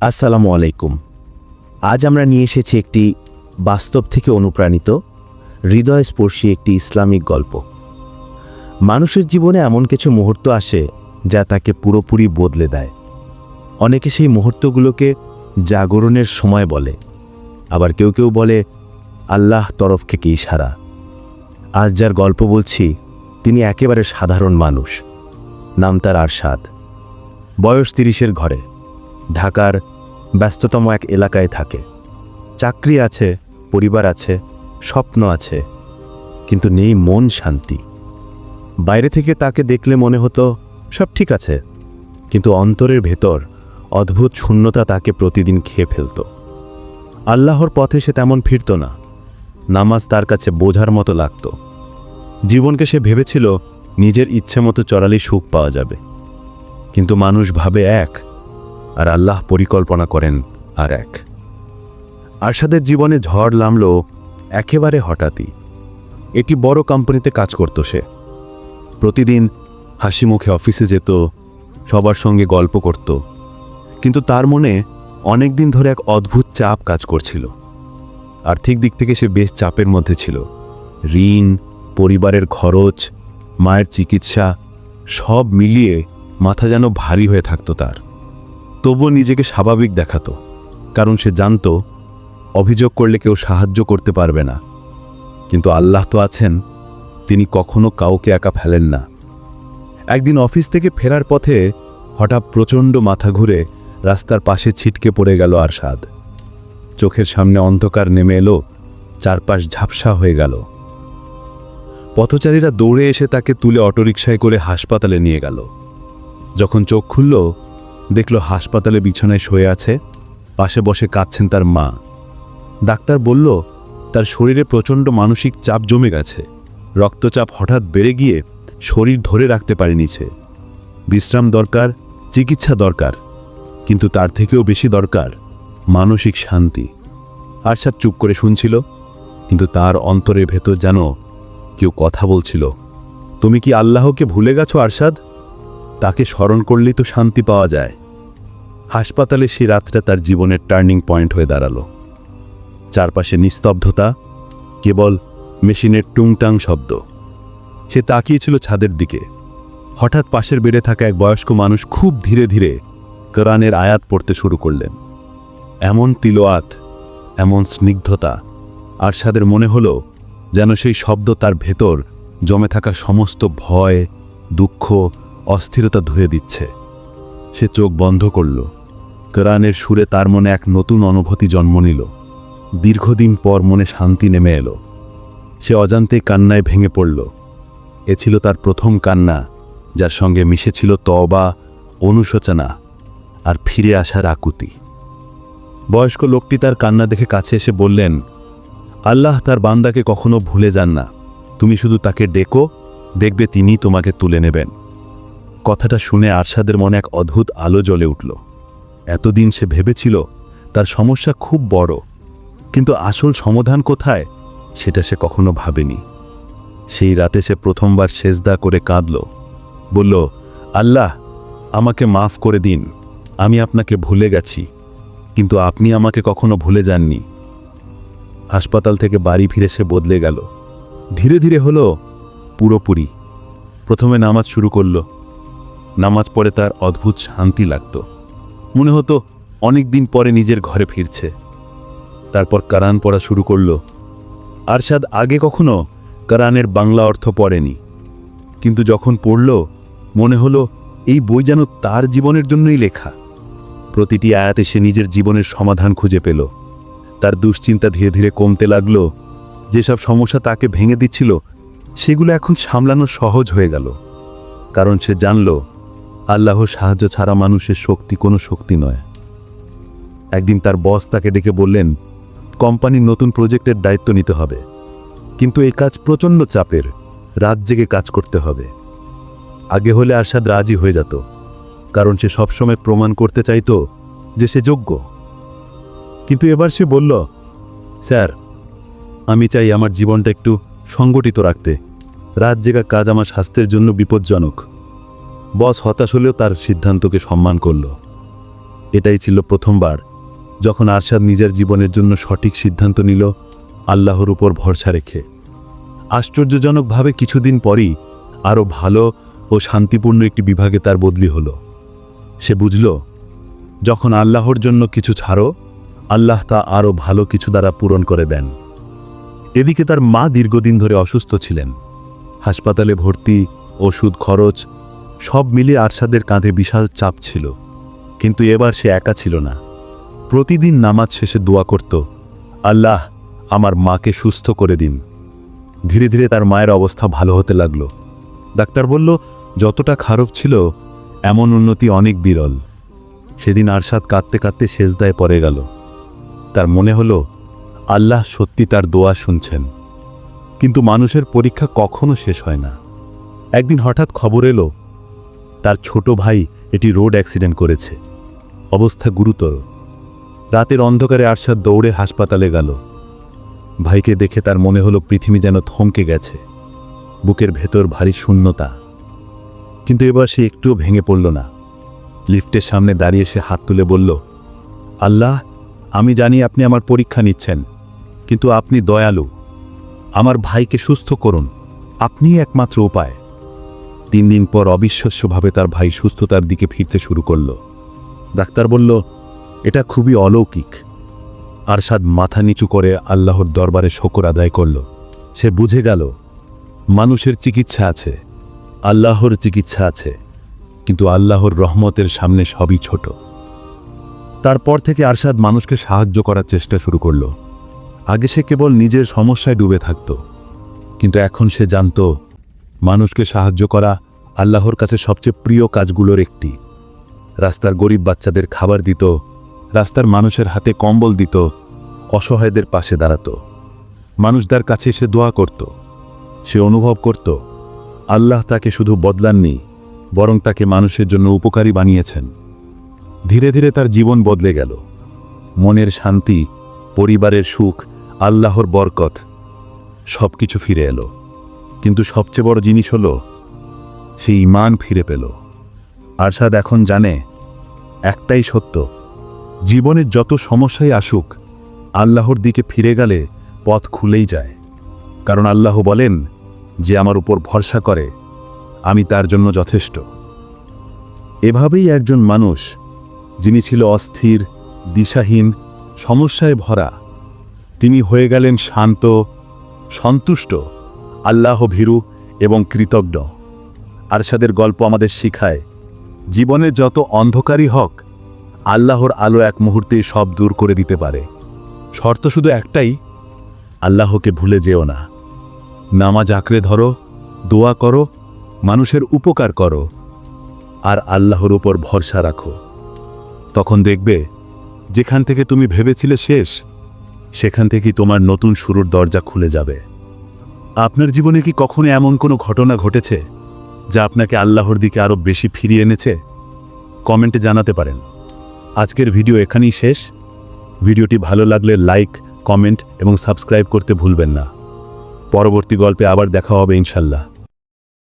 আসসালামু আলাইকুম। আজ আমরা নিয়ে এসেছি একটি বাস্তব থেকে অনুপ্রাণিত, হৃদয়স্পর্শী একটি ইসলামিক গল্প। মানুষের জীবনে এমন কিছু মুহূর্ত আসে যা তাকে পুরোপুরি বদলে দেয়। অনেকে সেই মুহূর্তগুলোকে জাগরণের সময় বলে, আবার কেউ কেউ বলে, আল্লাহ তরফ থেকে ইশারা। আজ যার গল্প বলছি, তিনি একেবারে সাধারণ মানুষ, নাম তার আরশাদ। বয়স তিরিশের ঘরে। ঢাকার ব্যস্ততম এক এলাকায় থাকে। চাকরি আছে, পরিবার আছে, স্বপ্ন আছে, কিন্তু নেই মন শান্তি। বাইরে থেকে তাকে দেখলে মনে হতো, সব ঠিক আছে, কিন্তু অন্তরের ভেতর অদ্ভুত শূন্যতা তাকে প্রতিদিন খেয়ে ফেলত। আল্লাহর পথে সে তেমন ফিরত না। নামাজ তার কাছে বোঝার মতো লাগত। জীবনকে সে ভেবেছিল, নিজের ইচ্ছে মতো চড়ালেই সুখ পাওয়া যাবে। কিন্তু মানুষ ভাবে এক আর আল্লাহ পরিকল্পনা করেন আর এক। আরশাদের জীবনে ঝড় নামল একেবারে হঠাৎই। এটি বড় কোম্পানিতে কাজ করত সে। প্রতিদিন হাসি মুখে অফিসে যেত, সবার সঙ্গে গল্প করত। কিন্তু তার মনে অনেক দিন ধরে এক অদ্ভুত চাপ কাজ করছিল। আর্থিক দিক থেকে সে বেশ চাপের মধ্যে ছিল। ঋণ, পরিবারের খরচ, মায়ের চিকিৎসা, সব মিলিয়ে মাথা যেন ভারী হয়ে থাকতো তার। তবুও নিজেকে স্বাভাবিক দেখাতো, কারণ সে জানত, অভিযোগ করলে কেউ সাহায্য করতে পারবে না। কিন্তু আল্লাহ তো আছেন, তিনি কখনো কাউকে একা ফেলেন না। একদিন অফিস থেকে ফেরার পথে হঠাৎ প্রচণ্ড মাথা ঘুরে রাস্তার পাশে ছিটকে পড়ে গেল আরশাদ। চোখের সামনে অন্ধকার নেমে এলো, চারপাশ ঝাপসা হয়ে গেল। পথচারীরা দৌড়ে এসে তাকে তুলে অটোরিকশায় করে হাসপাতালে নিয়ে গেল। যখন চোখ খুলল দেখল হাসপাতালে বিছানায় শুয়ে আছে, পাশে বসে কাঁদছেন তার মা। ডাক্তার বলল, তার শরীরে প্রচণ্ড মানসিক চাপ জমে গেছে। রক্তচাপ হঠাৎ বেড়ে গিয়ে শরীর ধরে রাখতে পারেনি সে। বিশ্রাম দরকার, চিকিৎসা দরকার, কিন্তু তার থেকেও বেশি দরকার মানসিক শান্তি। আরশাদ চুপ করে শুনছিল, কিন্তু তার অন্তরের ভেতর যেন কেউ কথা বলছিল। তুমি কি আল্লাহকে ভুলে গেছো আরশাদ? তাকে স্মরণ করলেই তো শান্তি পাওয়া যায়। হাসপাতালে সে রাতটা তার জীবনের টার্নিং পয়েন্ট হয়ে দাঁড়াল। চারপাশে নিস্তব্ধতা, কেবল মেশিনের টুংটাং শব্দ। সে তাকিয়েছিল ছাদের দিকে। হঠাৎ পাশের বেড়ে থাকা এক বয়স্ক মানুষ খুব ধীরে ধীরে কোরআনের আয়াত পড়তে শুরু করলেন। এমন তিলোয়াত, এমন স্নিগ্ধতা, আরশাদের মনে হলো যেন সেই শব্দ তার ভেতর জমে থাকা সমস্ত ভয়, দুঃখ, অস্থিরতা ধুয়ে দিচ্ছে। সে চোখ বন্ধ করল। কোরআনের সুরে তার মনে এক নতুন অনুভূতি জন্ম নিল। দীর্ঘদিন পর মনে শান্তি নেমে এলো। সে অজান্তেই কান্নায় ভেঙে পড়ল। এ ছিল তার প্রথম কান্না, যার সঙ্গে মিশেছিল তবা অনুশোচনা আর ফিরে আসার আকুতি। বয়স্ক লোকটি তার কান্না দেখে কাছে এসে বললেন, আল্লাহ তার বান্দাকে কখনো ভুলে যান না। তুমি শুধু তাকে ডেকো, দেখবে তিনি তোমাকে তুলে নেবেন। কথাটা শুনে আরশাদের মনে এক অদ্ভুত আলো জ্বলে উঠল। এতদিন সে ভেবেছিল তার সমস্যা খুব বড়, কিন্তু আসল সমাধান কোথায় সেটা সে কখনো ভাবেনি। সেই রাতে সে প্রথমবার সেজদা করে কাঁদল, বলল, আল্লাহ, আমাকে মাফ করে দিন, আমি আপনাকে ভুলে গেছি, কিন্তু আপনি আমাকে কখনো ভুলে যাননি। হাসপাতাল থেকে বাড়ি ফিরে সে বদলে গেল। ধীরে ধীরে হলো পুরোপুরি। প্রথমে নামাজ শুরু করল। নামাজ পড়ে তার অদ্ভুত শান্তি লাগত। মনে হতো অনেক দিন পরে নিজের ঘরে ফিরছে। তারপর কারান পড়া শুরু করল। আরশাদ আগে কখনো কারানের বাংলা অর্থ পড়েনি। কিন্তু যখন পড়ল, মনে হলো এই বই যেন তার জীবনের জন্যই লেখা। প্রতিটি আয়াতে সে নিজের জীবনের সমাধান খুঁজে পেল। তার দুশ্চিন্তা ধীরে ধীরে কমতে লাগল। যেসব সমস্যা তাকে ভেঙে দিচ্ছিল, সেগুলো এখন সামলানো সহজ হয়ে গেল। কারণ সে জানল আল্লাহর সাহায্য ছাড়া মানুষের শক্তি কোনো শক্তি নয়। একদিন তার বস তাকে ডেকে বললেন, কোম্পানির নতুন প্রজেক্টের দায়িত্ব নিতে হবে, কিন্তু এই কাজ প্রচণ্ড চাপের, রাত জেগে কাজ করতে হবে। আগে হলে আরশাদ রাজি হয়ে যেত, কারণ সে সবসময় প্রমাণ করতে চাইতো যে সে যোগ্য। কিন্তু এবার সে বলল, স্যার, আমি চাই আমার জীবনটা একটু সংগঠিত রাখতে, রাত জেগা কাজ আমার স্বাস্থ্যের জন্য বিপজ্জনক। বস হতাশ হলেও তার সিদ্ধান্তকে সম্মান করল। এটাই ছিল প্রথমবার যখন আরশাদ নিজের জীবনের জন্য সঠিক সিদ্ধান্ত নিল আল্লাহর উপর ভরসা রেখে। আশ্চর্যজনকভাবে কিছুদিন পরই আরও ভালো ও শান্তিপূর্ণ একটি বিভাগে তার বদলি হলো। সে বুঝল, যখন আল্লাহর জন্য কিছু ছাড়ো, আল্লাহ তা আরও ভালো কিছু দ্বারা পূরণ করে দেন। এদিকে তার মা দীর্ঘদিন ধরে অসুস্থ ছিলেন। হাসপাতালে ভর্তি, ওষুধ খরচ সব মিলিয়ে আরশাদের কাঁধে বিশাল চাপ ছিল, কিন্তু এবার সে একা ছিল না। প্রতিদিন নামাজ শেষে দোয়া করত, আল্লাহ, আমার মাকে সুস্থ করে দিন। ধীরে ধীরে তার মায়ের অবস্থা ভালো হতে লাগল। ডাক্তার বলল, যতটা খারাপ ছিল, এমন উন্নতি অনেক বিরল। সেদিন আরশাদ কাঁদতে কাঁদতে সেজদায় পড়ে গেল। তার মনে হলো, আল্লাহ সত্যি তার দোয়া শুনছেন। কিন্তু মানুষের পরীক্ষা কখনো শেষ হয় না। একদিন হঠাৎ খবর এলো তার ছোট ভাই এটি রোড অ্যাক্সিডেন্ট করেছে। অবস্থা গুরুতর। রাতের অন্ধকারে আরশাদ দৌড়ে হাসপাতালে গেল। ভাইকে দেখে তার মনে হলো পৃথিবী যেন থমকে গেছে। বুকের ভেতর ভারী শূন্যতা। কিন্তু এবার সে একটুও ভেঙে পড়ল না। লিফটের সামনে দাঁড়িয়ে সে হাত তুলে বলল, আল্লাহ, আমি জানি আপনি আমার পরীক্ষা নিচ্ছেন, কিন্তু আপনি দয়ালু। আমার ভাইকে সুস্থ করুন। আপনিই একমাত্র উপায়। তিন দিন পর অবিশ্বাস্যভাবে তার ভাই সুস্থতার দিকে ফিরতে শুরু করল। ডাক্তার বলল, এটা খুবই অলৌকিক। আরশাদ মাথা নিচু করে আল্লাহর দরবারে শকর আদায় করল। সে বুঝে গেল, মানুষের চিকিৎসা আছে, আল্লাহর চিকিৎসা আছে, কিন্তু আল্লাহর রহমতের সামনে সবই ছোট। তারপর থেকে আরশাদ মানুষকে সাহায্য করার চেষ্টা শুরু করল। আগে সে কেবল নিজের সমস্যায় ডুবে থাকত, কিন্তু এখন সে জানত মানুষকে সাহায্য করা আল্লাহর কাছে সবচেয়ে প্রিয় কাজগুলোর একটি। রাস্তার গরিব বাচ্চাদের খাবার দিত, রাস্তার মানুষের হাতে কম্বল দিত, অসহায়দের পাশে দাঁড়াতো। মানুষদের কাছে সে দোয়া করত, সে অনুভব করত, আল্লাহ তাকে শুধু বদলাননি, বরং তাকে মানুষের জন্য উপকারী বানিয়েছেন। ধীরে ধীরে তার জীবন বদলে গেল। মনের শান্তি, পরিবারের সুখ, আল্লাহর বরকত সব কিছু ফিরে এলো। কিন্তু সবচেয়ে বড় জিনিস হলো, সে ইমান ফিরে পেল। আরশাদ এখন জানে, একটাই সত্য, জীবনের যত সমস্যাই আসুক, আল্লাহর দিকে ফিরে গেলে পথ খুলেই যায়। কারণ আল্লাহ বলেন, যে আমার উপর ভরসা করে, আমি তার জন্য যথেষ্ট। এভাবেই একজন মানুষ, যিনি ছিল অস্থির, দিশাহীন, সমস্যায় ভরা, তিনি হয়ে গেলেন শান্ত, সন্তুষ্ট আল্লাহ ভীরু এবং কৃতজ্ঞ। আরশাদের গল্প আমাদের শিখায়, জীবনে যত অন্ধকারই হোক, আল্লাহর আলো এক মুহূর্তেই সব দূর করে দিতে পারে। শর্ত শুধু একটাই, আল্লাহকে ভুলে যেও না। নামাজ আঁকড়ে ধরো, দোয়া করো, মানুষের উপকার করো, আর আল্লাহর উপর ভরসা রাখো। তখন দেখবে, যেখান থেকে তুমি ভেবেছিলে শেষ, সেখান থেকেই তোমার নতুন শুরুর দরজা খুলে যাবে। আপনার জীবনে কি কখনো এমন কোনো ঘটনা ঘটেছে যা আপনাকে আল্লাহর দিকে আরও বেশি ফিরিয়ে এনেছে? কমেন্টে জানাতে পারেন। আজকের ভিডিও এখানেই শেষ। ভিডিওটি ভালো লাগলে লাইক, কমেন্ট এবং সাবস্ক্রাইব করতে ভুলবেন না। পরবর্তী গল্পে আবার দেখা হবে ইনশাল্লাহ।